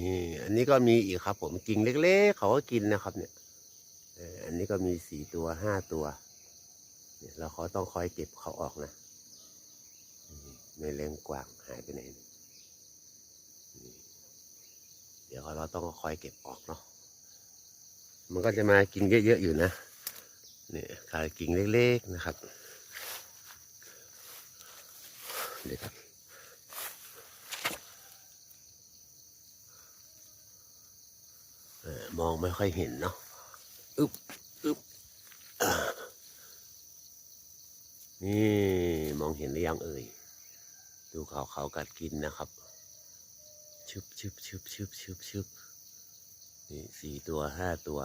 นี่อันนี้ก็มีอีกครับ ผมกิ่งเล็กๆเขาก็กินนะครับ เนี่ยอันนี้ก็มีสี่ตัวห้าตัวเนี่ยเราเขาต้องคอยเก็บเขาออกนะนี่ไม่เล้งกวางหายไปไหนเดี๋ยวเราต้องคอยเก็บออกเนาะมันก็จะมากินเยอะๆอยู่นะเนี่ยขายกิ่งเล็กๆนะครับเดี๋ยวครับ เอ่อ มองไม่ค่อยเห็นเนาะอึบอึบอนี่มองเห็นหรือยังเอ่ย ดูเขาเขากัดกินนะครับชึบชึบชึบชึบชึบชึบนี่สี่ตัวห้าตัว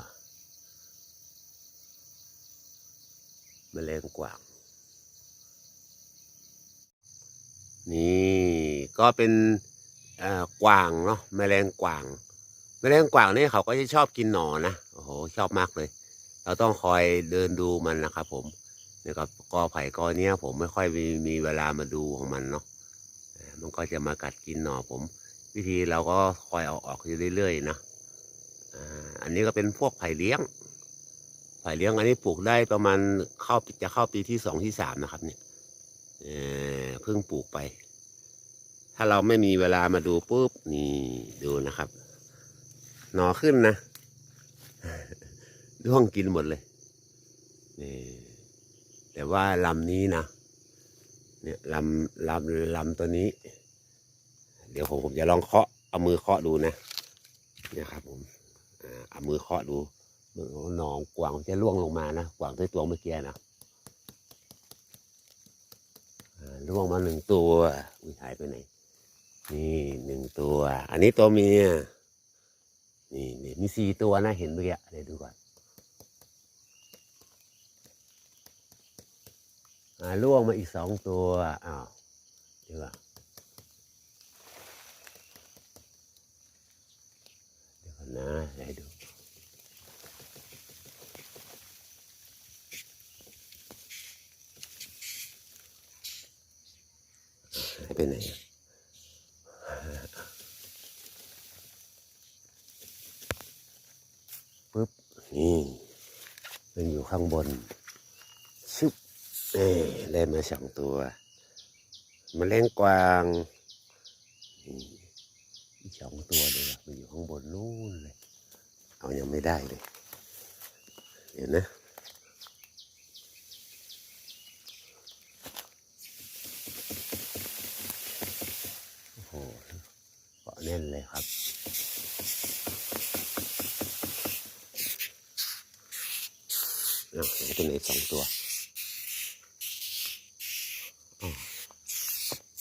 มแมลงกว่าง นี่ก็เป็นเอ่อกวางเนาะแมลงกวาง แมลงกวางนี่เขาก็จะชอบกินหนอนนะ โอ้โห ชอบมากเลย เราต้องคอยเดินดูมันนะครับผมเนี่ยกับกอไผ่กอเนี้ยผมไม่ค่อยมีมีเวลามาดูของมันเนาะ มันก็จะมากัดกินหนอผม วิธีเราก็คอยเอาออกอยู่เรื่อยๆนะอ่าอันนี้ก็เป็นพวกไผ่เลี้ยง ไผ่เลี้ยงอันนี้ปลูกได้ประมาณเข้าจะเข้าปีที่สองที่สามนะครับ เนี่ยเพิ่งปลูกไป ถ้าเราไม่มีเวลามาดูปุ๊บนี่ดูนะครับ หนอขึ้นนะด้วงกินหมดเลยนี่แต่ว่าลำนี้นะเนี่ยลำลำลำตัวนี้ เดี๋ยวผมผมจะลองเคาะเอามือเคาะดูนะเนี่ยครับผมเอามือเคาะดูหนองกวางจะล่วงลงมานะกวางตัวตัวเมื่อกี้นะล่วงมาหนึ่งตัวอุ้ยหายไปไหนนี่หนึ่งตัว อันนี้ตัวเมีย นี่นี่มีสี่ตัวนะเห็นเมื่อกี้เดี๋ยวดูก่อนอ่าล่วงมาอีกสองตัวอ้าวเดี๋ยวก่อนเดี๋ยวก่อนนะเดี๋ยวดูหายไปไหนอะปึ๊บนี่มันอยู่ ข้างบน ชึบเอ้ได้มาสองตัวมแมลงกวางอีกสองตัวเลยอะมันอยู่ข้างบนนู่นเลย เอายังไม่ได้เลย เดี๋ยวนะ โอ้โหเกาะแน่นเลยครับ อะเห็นตัวไหนสองตัวอ๋อ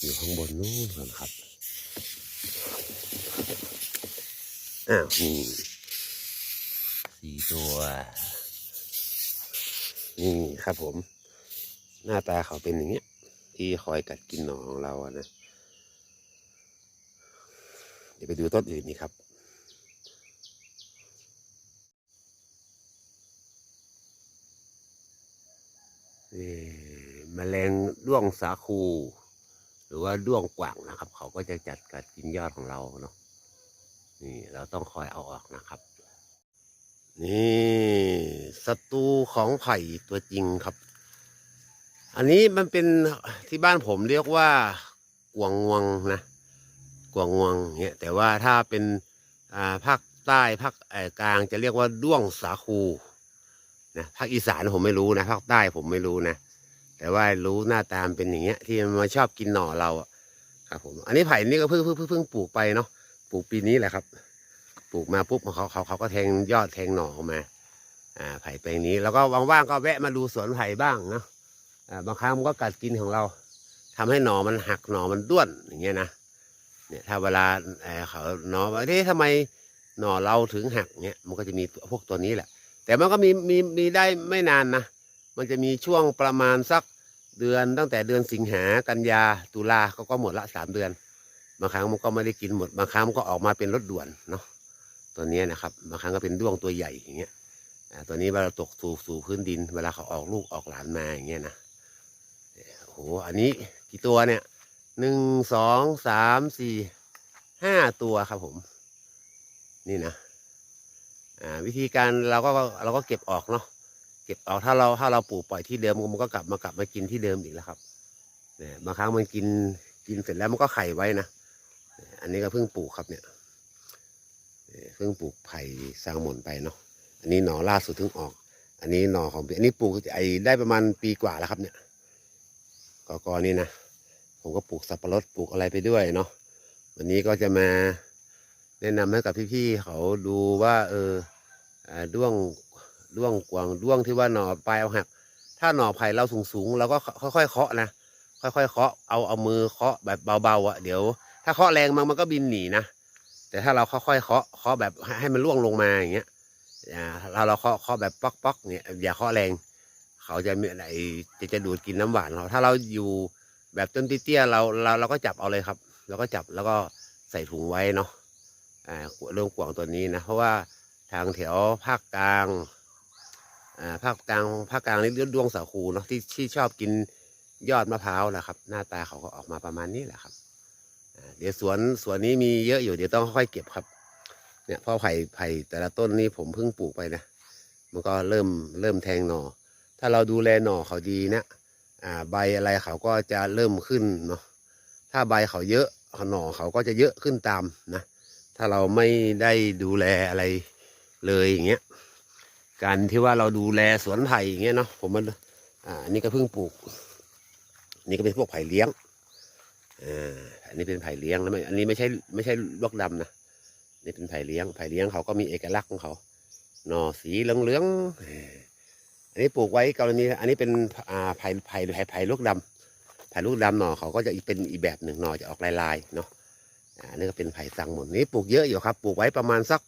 อยู่ข้างบนนู้นก่อนครับ อ้าวนี่สี่ตัว นี่ครับผม หน้าตาเขาเป็นอย่างเงี้ย ที่คอยกัดกินหนอของเราอะนะ เดี๋ยวไปดูต้นอื่นนี่ครับนี่แมลงด้วงสาคู หรือว่าด้วงกว่างนะครับ เขาก็จะจัดกัดกินยอดของเราเนาะ นี่เราต้องคอยเอาออกนะครับ นี่ศัตรูของไผ่ตัวจริงครับ อันนี้มันเป็นที่บ้านผมเรียกว่ากวงงวงนะกวงงวงเนี่ยแต่ว่าถ้าเป็นอ่าภาคใต้ภาคกลางจะเรียกว่าด้วงสาคูนะภาคอีสานผมไม่รู้นะภาคใต้ผมไม่รู้นะแต่ว่ารู้หน้าตามเป็นอย่างเงี้ย ที่มันมาชอบกินหน่อเราครับผม อันนี้ไผ่นี่ก็เพิ่งเพิ่งเพิ่งปลูกไปเนาะ ปลูกปีนี้แหละครับ ปลูกมาปุ๊บเขาเขาเขาก็แทงยอดแทงหน่อออกมา อ่าไผ่แปลงนี้แล้วก็ว่างๆก็แวะมาดูสวนไผ่บ้างเนาะอ่าบางครั้งมันก็กัดกินของเราทำให้หน่อมันหักหน่อมันด้วนอย่างเงี้ยนะเนี่ยถ้าเวลาเขาหน่อว่าเอ๊ะทำไมหน่อเราถึงหักเงี้ยมันก็จะมีพวกตัวนี้แหละ แต่มันก็มีมีมีได้ไม่นานนะมันจะมีช่วงประมาณสักเดือนตั้งแต่เดือนสิงหากันยาตุลาก็ก็หมดละสามเดือน บางครั้งมันก็ไม่ได้กินหมด บางครั้งมันก็ออกมาเป็นรถด่วนเนาะตัวนี้นะครับ บางครั้งก็เป็นด้วงตัวใหญ่อย่างเงี้ยตัวนี้เวลาตกสู่สู่พื้นดิน เวลาเขาออกลูกออกหลานมาอย่างเงี้ยนะโอ้โหอันนี้กี่ตัวเนี่ยหนึ่งสองสามสี่ห้าตัวครับผม นี่นะวิธีการเราก็เราก็เก็บออกเนาะเก็บออกถ้าเราถ้าเราปลูกปล่อยที่เดิมมันก็กลับมากลับมากินที่เดิมอีกแล้วครับเนี่ยบางครั้งมันกินกินเสร็จแล้วมันก็ไข่ไว้นะ อันนี้ก็เพิ่งปลูกครับเนี่ยเพิ่งปลูกไผ่สร้างหม่นไปเนาะอันนี้หน่อล่าสุดเพิ่งออก อันนี้หน่อของอันนี้ปลูกไอ้ได้ประมาณปีกว่าแล้วครับเนี่ยกอกอนี่นะผมก็ปลูกสับปะรดปลูกอะไรไปด้วยเนาะวันนี้ก็จะมาแนะนำให้กับพี่ๆเขาดูว่าเอออ่าด้วงด้วงกวางด้วงที่ว่าหน่อปลายเอาหัก ถ้าหน่อไผ่เราสูงๆเราก็ค่อยๆเคาะนะค่อยๆเคาะเอาเอามือเคาะแบบเบาๆอะเดี๋ยว ถ้าเคาะแรงมันมันก็บินหนีนะ แต่ถ้าเราค่อยๆเคาะเคาะแบบให้มันล่วงลงมาอย่างเงี้ยอ่าเราเราเคาะเคาะแบบป๊อกๆเนี่ยอย่าเคาะแรง เขาจะมีอะไรจะจะดูดกินน้ำหวานเราถ้าเราอยู่แบบต้นเตี้ยเราเราเราก็จับเอาเลยครับเราก็จับแล้วก็ใส่ถุงไว้เนาะอ่าเรื่องกวางตัวนี้นะ เพราะว่าทางแถวภาคกลางอ่าภาคกลางภาคกลางนี่เรื่องดวงสาคูเนาะที่ที่ชอบกินยอดมะพร้าวนะครับ หน้าตาเขาก็ออกมาประมาณนี้แหละครับ เดี๋ยวสวนสวนนี้มีเยอะอยู่เดี๋ยวต้องค่อยเก็บครับ เนี่ยพ่อไผ่ไผ่แต่ละต้นนี่ผมเพิ่งปลูกไปนะมันก็เริ่มเริ่มแทงหน่อ ถ้าเราดูแลหน่อเขาดีนะอ่าใบอะไรเขาก็จะเริ่มขึ้นเนาะถ้าใบเขาเยอะหน่อเขาก็จะเยอะขึ้นตามนะ ถ้าเราไม่ได้ดูแลอะไรเลยอย่างเงี้ยการที่ว่าเราดูแลสวนไผ่อย่างเงี้ยเนาะผมมันอ่าอันนี้ก็เพิ่งปลูก นี่ก็เป็นพวกไผ่เลี้ยงอ่า นนี้เป็นไผ่เลี้ยงแล้วไม่อันนี้ไม่ใช่ไม่ใช่ลวกดำนะนี่เป็นไผ่เลี้ยงไผ่เลี้ยงเขาก็มีเอกลักษณ์ของเขาหน่อสีเหลืองๆอ่ออันนี้ปลูกไว้กรณีอันนี้เป็นอ่าไผ่ไผ่ไผ่ไผ่ลวกดำไผ่ลวกดำหน่อเขาก็จะเป็นอีกแบบหนึ่งหน่อจะออกลายๆเนาะอันนี้ก็เป็นไผ่สังหมดนี้ปลูกเยอะอยู่ครับ ปลูกไว้ประมาณสัก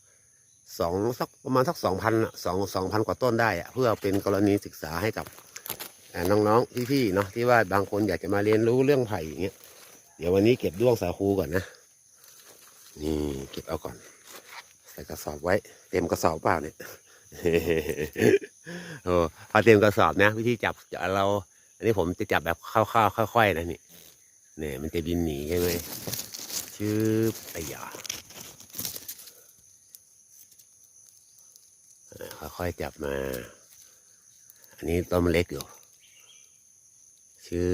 สองสักประมาณสักสองพันสองสองพันกว่าต้นได้อะเพื่อเป็นกรณีศึกษาให้กับน้องๆพี่ๆเนาะที่ว่าบางคนอยากจะมาเรียนรู้เรื่องไผ่อย่างเงี้ย เดี๋ยววันนี้เก็บด้วงสาคูก่อนนะ นี่เก็บเอาก่อน ใส่กระสอบไว้ เต็มกระสอบเปล่าเนี่ยโอ้พอเต็มกระสอบนะ วิธีจับเรา อันนี้ผมจะจับแบบเข้าวๆค่อยๆนะนี่เนี่ยมันจะบินหนีใช่ไหมชื่อปะยาค่อค่อยๆจับมา อันนี้ต้นมันเล็กอยู่ชื่อ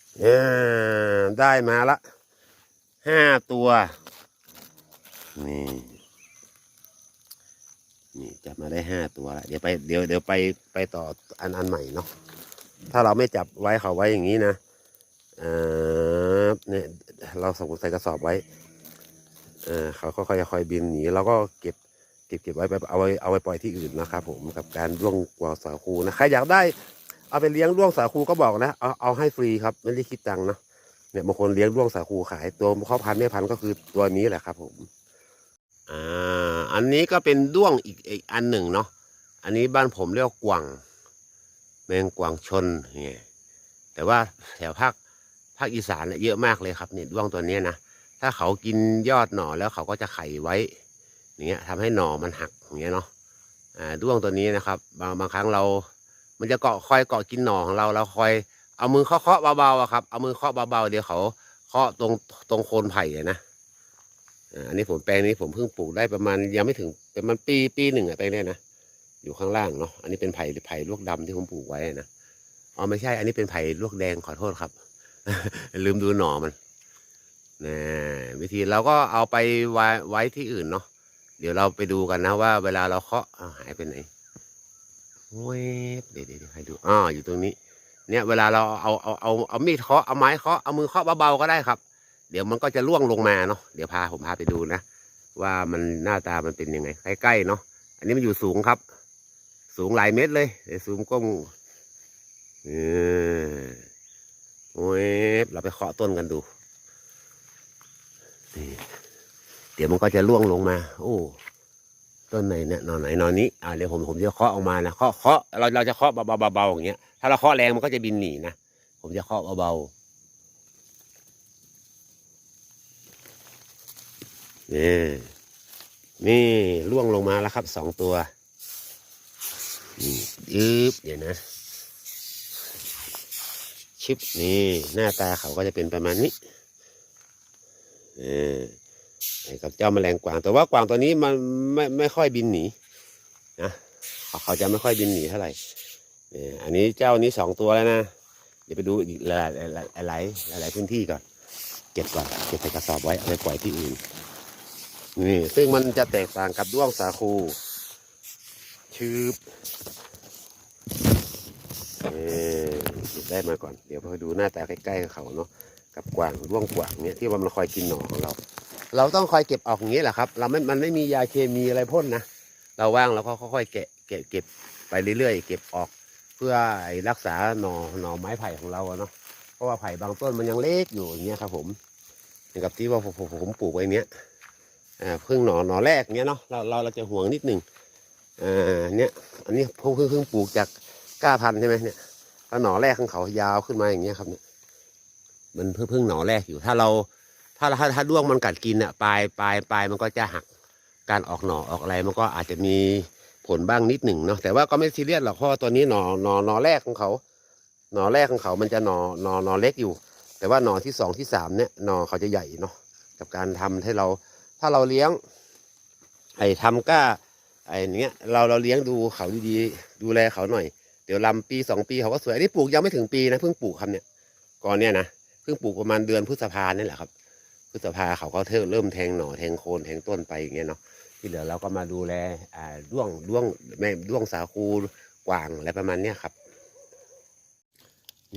เอได้มาละห้าตัว นี่ นี่จับมาได้ห้าตัวละเดี๋ยวไปเดี๋ยวเดี๋ยวไปไปต่ออันอันใหม่เนาะถ้าเราไม่จับไว้เขาไว้อย่างนี้นะเออเนี่ยเราสใส่กระสอบไว้เออเขาก็ค่อยๆค่อยบินหนีเราก็เก็บเก็บเก็บไว้ไปเอาไว้เอาไว้ปล่อยที่อื่นนะครับผมกับการร่วงกว่าสาคูนะใครอยากได้ เอาไปเลี้ยงร่วงสาคูก็บอกนะเอาเอาให้ฟรีครับไม่ได้คิดตังค์นะเนี่ยบางคนเลี้ยงร่วงสาคูขายตัวพ่อพันธุ์แม่พันธุ์ก็คือตัวนี้แหละครับ ผมอ่าอันนี้ก็เป็นด้วงอีกอีกอันหนึ่งเนาะอันนี้บ้านผมเรียกว่ากวางแมงกวางชนเนี่ยแต่ว่าแถวภาคภาคอีสานเนี่ยเยอะมากเลยครับเนี่ยด้วงตัวนี้นะถ้าเขากินยอดหน่อแล้วเขาก็จะไข่ไว้อย่างเงี้ยทำให้หน่อมันหักอย่างเงี้ยเนาะอ่าด้วงตัวนี้นะครับ บางบางครั้งเรา มันจะเกาะคอยเกาะกินหน่อของเราเราคอยเอามือเคาะเคาะเบาๆอะครับ เอามือเคาะเบาๆเดี๋ยวเขาเคาะตรงตรงโคนไผ่นะอันนี้ผมแปลงนี้ผมเพิ่งปลูกได้ประมาณยังไม่ถึงประมาณปีปีหนึ่งอะแปลงเนี้ยนะอยู่ข้างล่างเนาะอันนี้เป็นไผ่ไผ่ลวกดำที่ผมปลูกไว้นะอ๋อไม่ใช่ อันนี้เป็นไผ่ลวกแดงขอโทษครับ ลืมดูหน่อมันนะวิธีเราก็เอาไปไว้ไว้ที่อื่นเนาะเดี๋ยวเราไปดูกันนะว่าเวลาเราเคาะหายไปไหน เวบเดี๋ยวเดี๋ยวให้ดูอ่าอยู่ตรงนี้ เนี่ยเวลาเราเอาเอาเอาเอามีดเคาะเอาไม้เคาะเอามือเคาะเบาๆก็ได้ครับ เดี๋ยวมันก็จะล่วงลงมาเนาะเดี๋ยวพาผมพาไปดูนะว่ามันหน้าตามันเป็นยังไงใกล้ๆเนาะอันนี้มันอยู่สูงครับ สูงหลายเมตรเลยเดี๋ยวซูมกล้องเออโอ้ยเราไปเคาะต้นกันดูเดี๋ยวมันก็จะล่วงลงมา โอ้ ต้นไหนเนี่ยนอนไหนนอนนี้อ่าเดี๋ยวผมผมจะเคาะออกมานะเคาะเคาะเราเราจะเคาะเบาๆเบาๆอย่างเงี้ยถ้าเราเคาะแรงมันก็จะบินหนีนะผมจะเคาะเบาๆนี่นี่ล่วงลงมาแล้วครับสองตัวนี่ยืบเดี๋ยวนะ ชิปนี่หน้าตาเขาก็จะเป็นประมาณนี้เออ กับเจ้าแมลงกวาง แต่ว่ากวางตัวนี้มันไม่ไม่ค่อยบินหนีนะเขาจะไม่ค่อยบินหนีเท่าไหร่เอออันนี้เจ้านี้สองตัวแล้วนะ เดี๋ยวไปดูอีกหลายหลายหลายพื้นที่ก่อน เก็บก่อน เก็บใส่กระสอบไว้เอาไปปล่อยที่อื่น นี่ ซึ่งมันจะแตกต่างกับด้วงสาคูชืบเออหยิบได้มาก่อน เดี๋ยวพอดูหน้าตาใกล้ๆกับเขาเนาะ กับกวางร่วงกวางเนี่ยที่มันคอยกินหนอของเรา เราต้องคอยเก็บออกอย่างนี้แหละครับ เราไม่มันไม่มียาเคมีอะไรพ่นนะ เราว่างเราก็ค่อยๆแกะเก็บเก็บไปเรื่อยๆ เก็บออกเพื่อรักษาหน่อหน่อไม้ไผ่ของเราเนาะ เพราะว่าไผ่บางต้นมันยังเล็กอยู่อย่างเงี้ยครับ ผมเหมือนกับที่ว่าผมผมปลูกไว้เนี้ยอ่าเพิ่งหน่อหน่อแรกเนี้ยเนาะ เราเราเราจะห่วงนิดหนึ่งอ่าเนี้ยอันนี้เพิ่งเพิ่งเพิ่งปลูกจากก้าพันใช่ไหมเนี่ยแล้วหน่อแรกของเขายาวขึ้นมาอย่างเงี้ยครับเนี่ย มันเพิ่งเพิ่งหน่อแรกอยู่ ถ้าเรา ถ้าถ้าถ้าด้วงมันกัดกินอะปลายปลายปลายมันก็จะหักการออกหน่อออกอะไรมันก็อาจจะมีผลบ้างนิดหนึ่งเนาะแต่ว่าก็ไม่ซีเรียสหรอกเพราะว่าตัวนี้หน่อหน่อหน่อแรกของเขา หน่อแรกของเขามันจะหน่อหน่อหน่อเล็กอยู่ แต่ว่าหน่อที่สองที่สามเนี่ยหน่อเขาจะใหญ่เนาะกับการทำให้เรา ถ้าเราเลี้ยง ไอ้ทำก้าไอ้เนี้ยเราเราเลี้ยงดูเขาดีๆดูแลเขาหน่อยเดี๋ยวลำปีสองปีเขาก็สวยอันนี้ปลูกยังไม่ถึงปีนะเพิ่งปลูกครับเนี่ยก่อนเนี่ยนะเพิ่งปลูกประมาณเดือนพฤษภาเนี่ยแหละครับ พฤษภาเขาก็เริ่มแทงหน่อแทงโคนแทงต้นไปอย่างเงี้ยเนาะที่เหลือเราก็มาดูแลอ่าด้วงด้วงแม่ด้วงสาคูกวางอะไรประมาณเนี้ยครับ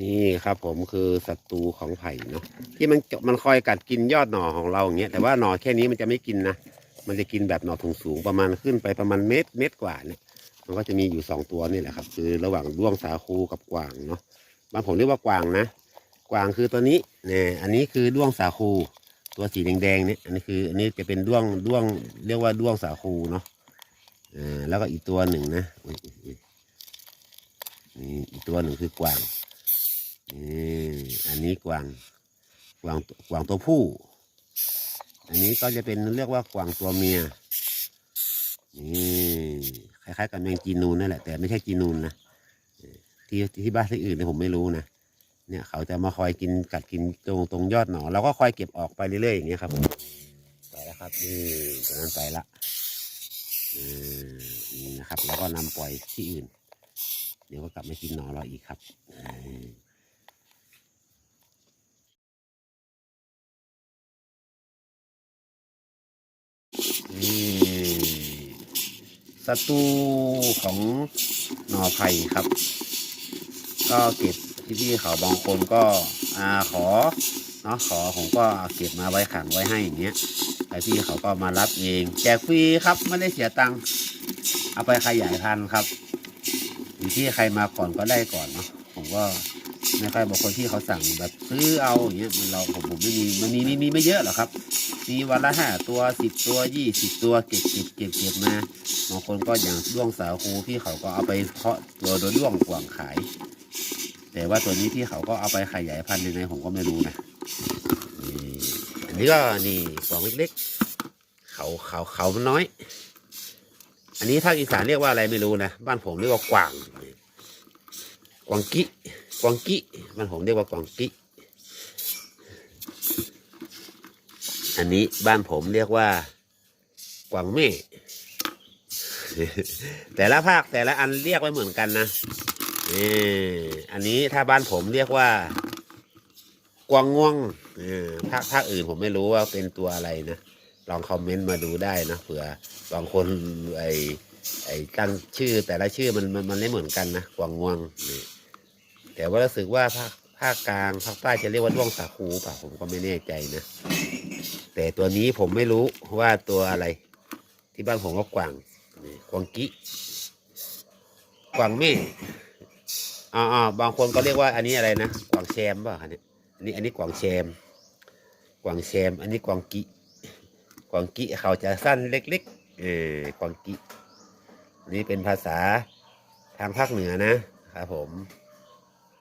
นี่ครับผมคือศัตรูของไผ่เนาะที่มันมันคอยกัดกินยอดหน่อของเราอย่างเงี้ยแต่ว่าหน่อแค่นี้มันจะไม่กินนะมันจะกินแบบหน่อถุงสูงประมาณขึ้นไปประมาณเมตรเมตรกว่าเนี่ย มันก็จะมีอยู่สองตัวนี่แหละครับ คือระหว่างด้วงสาคูกับกวางเนาะบางผมเรียกว่ากวางนะ กวางคือตัวนี้เนี่ยอันนี้คือด้วงสาคู ตัวสีแดงๆเนี่ยอันนี้คือ อันนี้จะเป็นด้วงด้วง เรียกว่าด้วงสาคูเนาะอ่าแล้วก็อีกตัวหนึ่งนะนี่อีกตัวหนึ่งคือกวางนี่อันนี้กวางกวางกวางตัวผู้ อันนี้ก็จะเป็นเรียกว่ากวางตัวเมียนี่คล้ายๆกับแมงจีนูนนั่นแหละแต่ไม่ใช่จีนูนนะที่ที่บ้านที่อื่นเนี่ยผมไม่รู้นะ เนี่ยเขาจะมาคอยกินกัดกินตรงตรงยอดหนอเราก็คอยเก็บออกไปเรื่อยๆอย่างเงี้ยครับผมไปแล้วครับนี่ตัวนั้นไปละอืมนี่นะครับ แล้วก็นำปล่อยที่อื่น เดี๋ยวก็กลับมากินหนอเราอีกครับอืมนี่ศัตรูของหนอไผ่ครับ ก็เก็บ ที่พี่เขาบางคนก็อาขอเนาะขอผมก็เก็บมาไว้ขังไว้ให้อย่างเงี้ยไอพี่เขาก็มารับเองแจกฟรีครับไม่ได้เสียตังค์เอาไปขยายพันธุ์ครับอยู่ที่ใครมาก่อนก็ได้ก่อนเนาะผมก็ไม่ค่อยบอกคนที่เขาสั่งแบบซื้อเอาอย่างเงี้ยมันเราผมผมไม่มีมันมีมีมีไม่เยอะหรอกครับ มีวันละห้าตัวสิบตัวยี่สิบตัวเก็บเก็บเก็บเก็บมาบางคนก็อย่างด้วงสาวคูพี่เขาก็เอาไปเพาะตัวโดยด้วงกว่างขาย แต่ว่าตัวนี้ที่เขาก็เอาไปขยายพันธุ์ยังไงผมก็ไม่รู้นะนี่อันนี้ก็นี่กล่องเล็กๆเขาเขาเขามันน้อย อันนี้ภาคอีสานเรียกว่าอะไรไม่รู้นะบ้านผมเรียกว่ากวางกวางกิกวางกิบ้านผมเรียกว่ากวางกิอันนี้บ้านผมเรียกว่ากวางเม่แต่ละภาคแต่ละอันเรียกไว้เหมือนกันนะ นี่อันนี้ถ้าบ้านผมเรียกว่ากวางง่วงเออภาคภาคอื่นผมไม่รู้ว่าเป็นตัวอะไรนะลองคอมเมนต์มาดูได้นะเผื่อบางคนไอไอตั้งชื่อแต่ละชื่อมันมันมันไม่เหมือนกันนะกวางง่วงนี่แต่ว่ารู้สึกว่าภาคภาคกลางภาคใต้จะเรียกว่าด้วงสาคูเปล่าผมก็ไม่แน่ใจนะแต่ตัวนี้ผมไม่รู้ว่าตัวอะไร ที่บ้านผมก็กวางนี่กวางกิกวางเม่ อ่าอ่าบางคนก็เรียกว่าอันนี้อะไรนะกวางแชมเปล่าคะเนี่ยอันนี้อันนี้กวางแชมกวางแชม อันนี้กวางกิกวางกิเขาจะสั้นเล็กๆเออกวางกินี่เป็นภาษาทางภาคเหนือนะครับผม